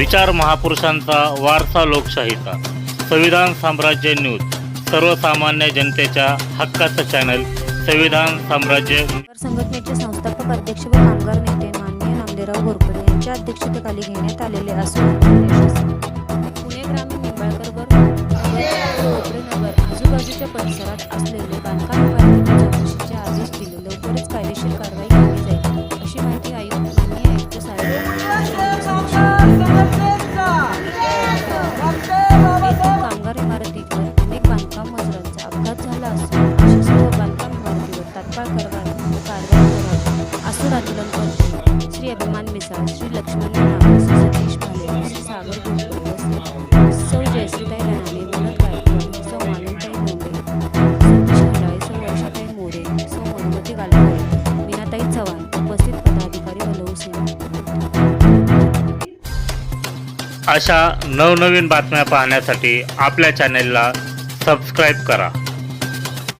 विचार महापुरुषांचा वारसा लोकशाहीचा. संविधान साम्राज्य न्यूज सर्वसामान्य जनतेच्या हक्काचं चॅनल संविधान साम्राज्य संघटनेचे संस्थापक अध्यक्ष व कामगार नेते माननीय नामदेवराव घोरपडे यांच्या अध्यक्षतेखाली घेण्यात आलेले असून पुणे ग्रामीण निंबाळकर नगर आजूबाजूच्या परिसरात असलेले बांधकाम कारवाई कारवाई करावी आसूर आंदोलन करते श्री अभिमान मिसाळ श्री लक्ष्मण श्री सतीश भाले श्री सागर गोकुळ सौ जयश्रीताई राणाने विनोद गायकवाड सौ मालनताई मोरे सतीश हंडाळे सौ वर्षाताई मोरे सौ मधुमती गालकर मीनाताई चव्हाण उपस्थित पदाधिकारी व लौसिंग अशा नवनवीन बातम्या पाहण्यासाठी आपल्या चॅनेलला सबस्क्राईब करा.